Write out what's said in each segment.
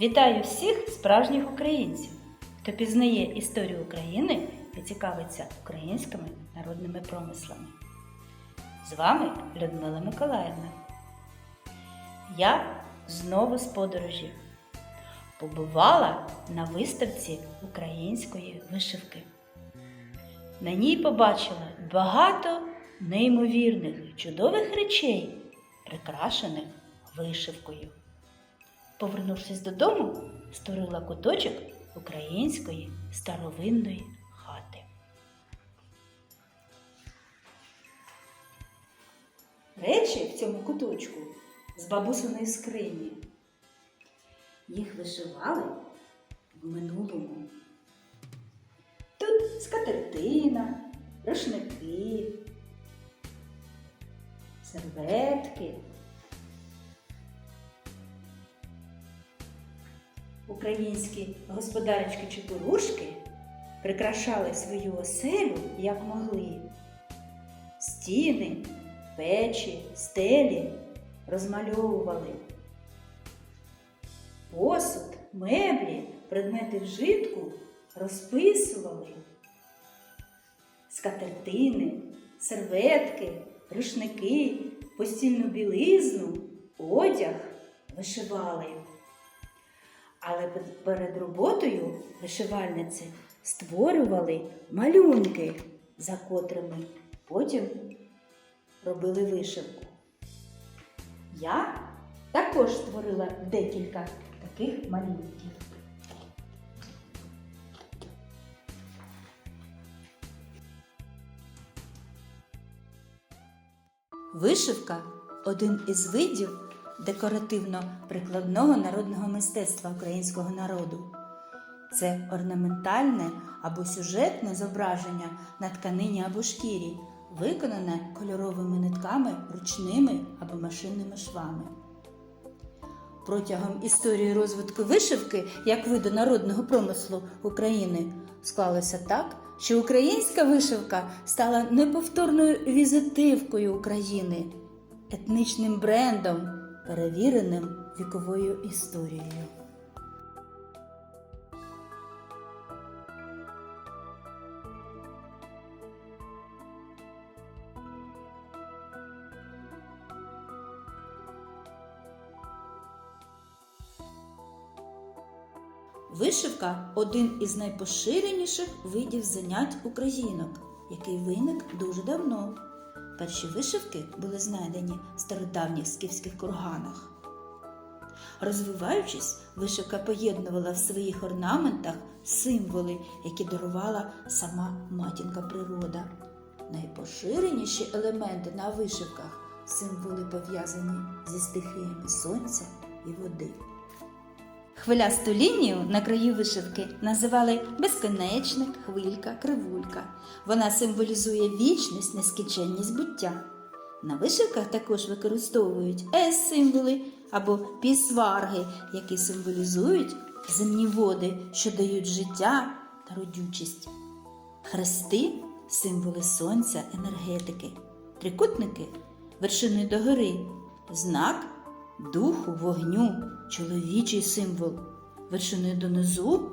Вітаю всіх справжніх українців, хто пізнає історію України і цікавиться українськими народними промислами. З вами Людмила Миколаївна. Я знову з подорожі побувала на виставці української вишивки. На ній побачила багато неймовірних, чудових речей, прикрашених вишивкою. Повернувшись додому, створила куточок української старовинної хати. Речі в цьому куточку з бабусиної скрині. Їх вишивали в минулому. Тут скатертина, рушники, серветки. Українські господарочки чепурушки прикрашали свою оселю як могли. Стіни, печі, стелі розмальовували. Посуд, меблі, предмети вжитку розписували. Скатертини, серветки, рушники, постільну білизну, одяг вишивали. Але перед роботою вишивальниці створювали малюнки, за котрими потім робили вишивку. Я також створила декілька таких малюнків. Вишивка один із видів декоративно-прикладного народного мистецтва українського народу. Це орнаментальне або сюжетне зображення на тканині або шкірі, виконане кольоровими нитками, ручними або машинними швами. Протягом історії розвитку вишивки як виду народного промислу України склалося так, що українська вишивка стала неповторною візитивкою України, етнічним брендом, перевіреним віковою історією. Вишивка один із найпоширеніших видів занять українок, який виник дуже давно. Перші вишивки були знайдені в стародавніх скіфських курганах. Розвиваючись, вишивка поєднувала в своїх орнаментах символи, які дарувала сама матінка природа. Найпоширеніші елементи на вишивках символи пов'язані зі стихіями сонця і води. Хвилясту лінію на краю вишивки називали безконечник, хвилька, кривулька. Вона символізує вічність, нескінченність буття. На вишивках також використовують ес-символи або пісварги, які символізують земні води, що дають життя та родючість. Хрести символи сонця, енергетики, трикутники вершиною догори, знак духу, вогню, чоловічий символ, вершиною донизу,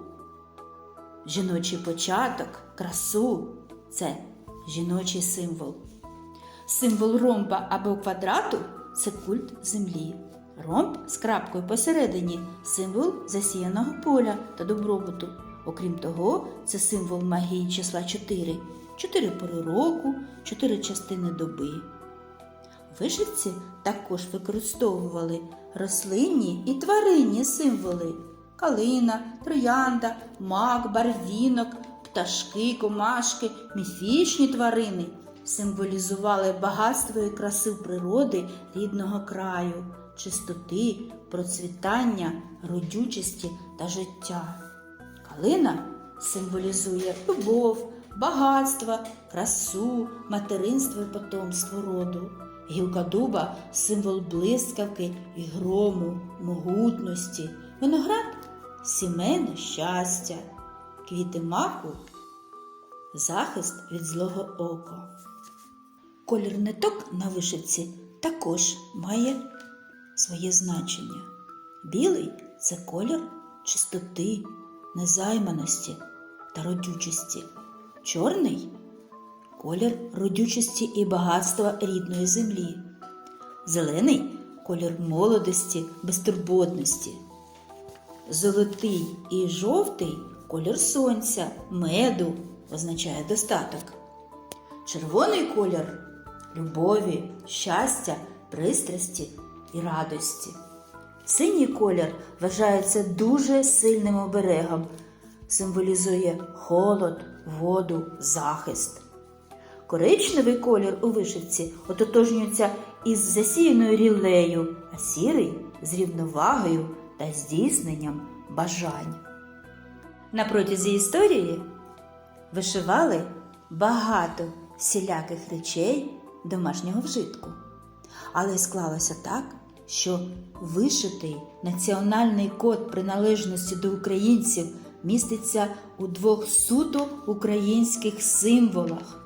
жіночий початок, красу це жіночий символ. Символ ромба або квадрату це культ землі. Ромб з крапкою посередині символ засіяного поля та добробуту. Окрім того, це символ магії числа 4, 4 пори року, 4 частини доби. Вишивці також використовували рослинні і тваринні символи калина, троянда, мак, барвінок, пташки, комашки, міфічні тварини символізували багатство і красу природи рідного краю, чистоти, процвітання, родючості та життя. Калина символізує любов, багатство, красу, материнство і потомство роду. Гілка дуба символ блискавки і грому, могутності. Виноград сімейне щастя, квіти маку захист від злого ока. Колір ниток на вишивці також має своє значення. Білий це колір чистоти, незайманості та родючості. Чорний колір родючості і багатства рідної землі. Зелений колір молодості, безтурботності. Золотий і жовтий колір сонця, меду означає достаток. Червоний колір любові, щастя, пристрасті і радості. Синій колір вважається дуже сильним оберегом, символізує холод, воду, захист. Коричневий колір у вишивці ототожнюється із засіяною рілею, а сірий з рівновагою та здійсненням бажань. На протязі історії вишивали багато всіляких речей домашнього вжитку. Але склалося так, що вишитий національний код приналежності до українців міститься у двох суто українських символах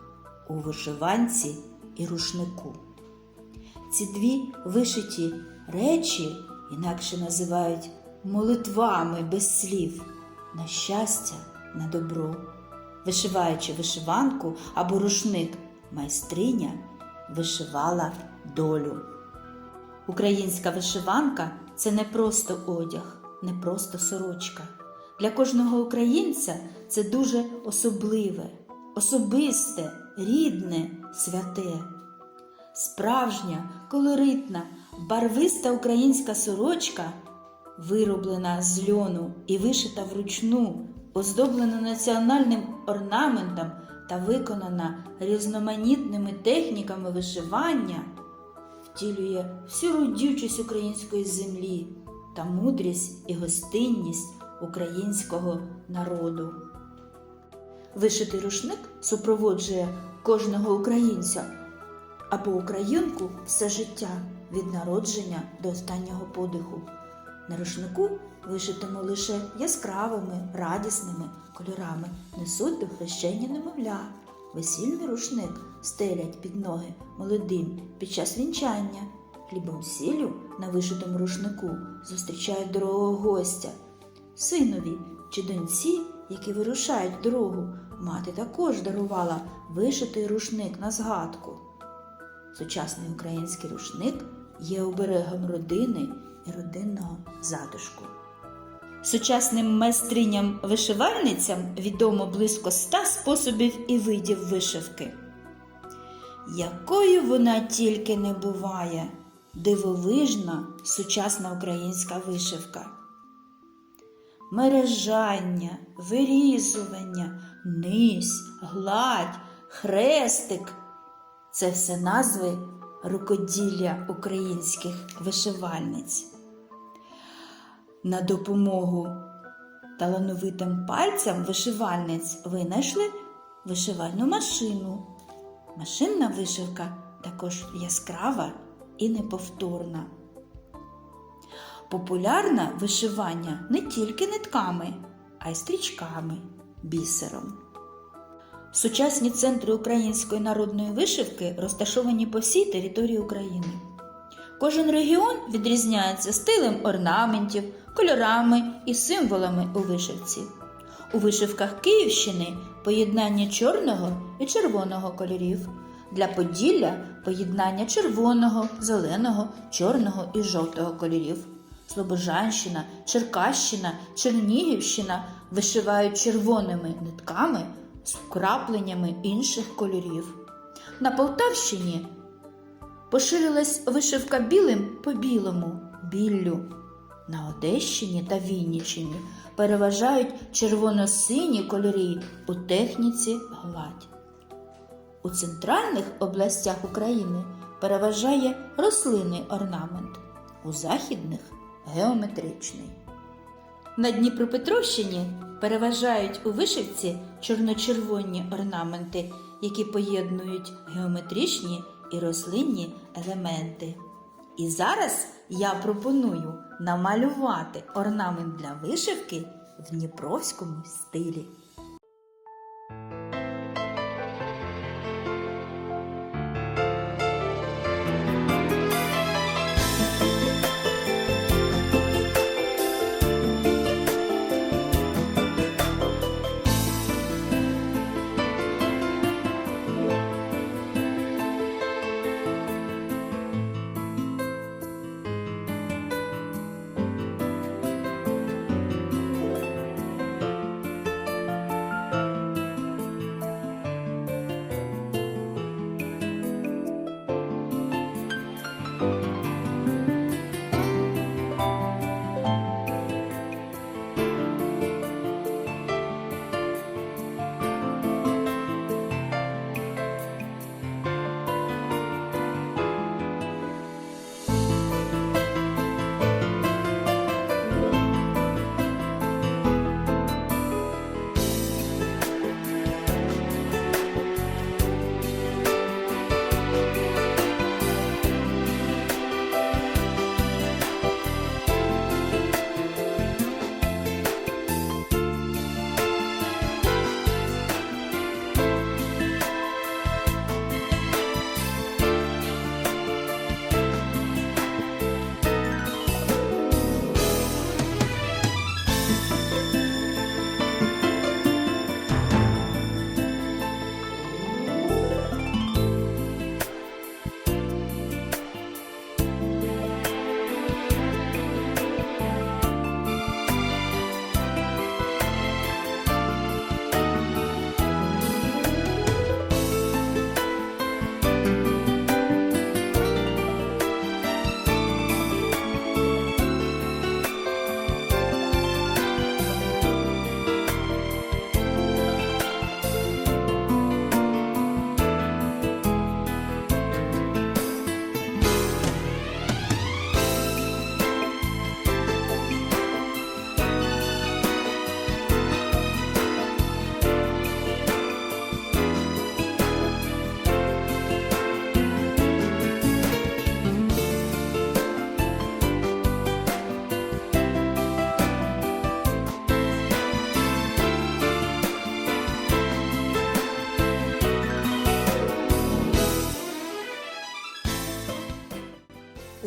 у вишиванці і рушнику. Ці дві вишиті речі інакше називають молитвами без слів на щастя, на добро. Вишиваючи вишиванку або рушник, майстриня вишивала долю. Українська вишиванка це не просто одяг, не просто сорочка. Для кожного українця це дуже особливе, особисте, рідне, святе. Справжня, колоритна, барвиста українська сорочка, вироблена з льону і вишита вручну, оздоблена національним орнаментом та виконана різноманітними техніками вишивання, втілює всю родючість української землі та мудрість і гостинність українського народу. Вишитий рушник супроводжує кожного українця або українку все життя від народження до останнього подиху. На рушнику вишитому лише яскравими, радісними кольорами несуть до хрещення немовля. Весільний рушник стелять під ноги молодим під час вінчання. Хлібом сіллю на вишитому рушнику зустрічають дорогого гостя. Синові чи доньці, які вирушають дорогу, мати також дарувала вишитий рушник на згадку. Сучасний український рушник є оберегом родини і родинного затишку. Сучасним майстриням-вишивальницям відомо близько ста способів і видів вишивки. Якою вона тільки не буває, дивовижна сучасна українська вишивка. Мережання, вирізування, низь, гладь, хрестик це все назви рукоділля українських вишивальниць. На допомогу талановитим пальцям вишивальниць винайшли вишивальну машину. Машинна вишивка також яскрава і неповторна. Популярне вишивання не тільки нитками, а й стрічками, бісером. Сучасні центри української народної вишивки розташовані по всій території України. Кожен регіон відрізняється стилем орнаментів, кольорами і символами у вишивці. У вишивках Київщини поєднання чорного і червоного кольорів. Для Поділля поєднання червоного, зеленого, чорного і жовтого кольорів. Слобожанщина, Черкащина, Чернігівщина вишивають червоними нитками з вкрапленнями інших кольорів. На Полтавщині поширилась вишивка білим по білому, біллю. На Одещині та Вінниччині переважають червоно-сині кольори у техніці гладь. У центральних областях України переважає рослинний орнамент, у західних геометричний. На Дніпропетровщині переважають у вишивці чорно-червоні орнаменти, які поєднують геометричні і рослинні елементи. І зараз я пропоную намалювати орнамент для вишивки в дніпровському стилі.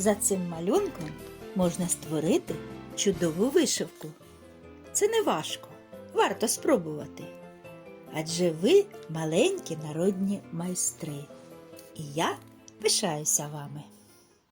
За цим малюнком можна створити чудову вишивку. Це не важко, варто спробувати. Адже ви маленькі народні майстри. І я пишаюся вами.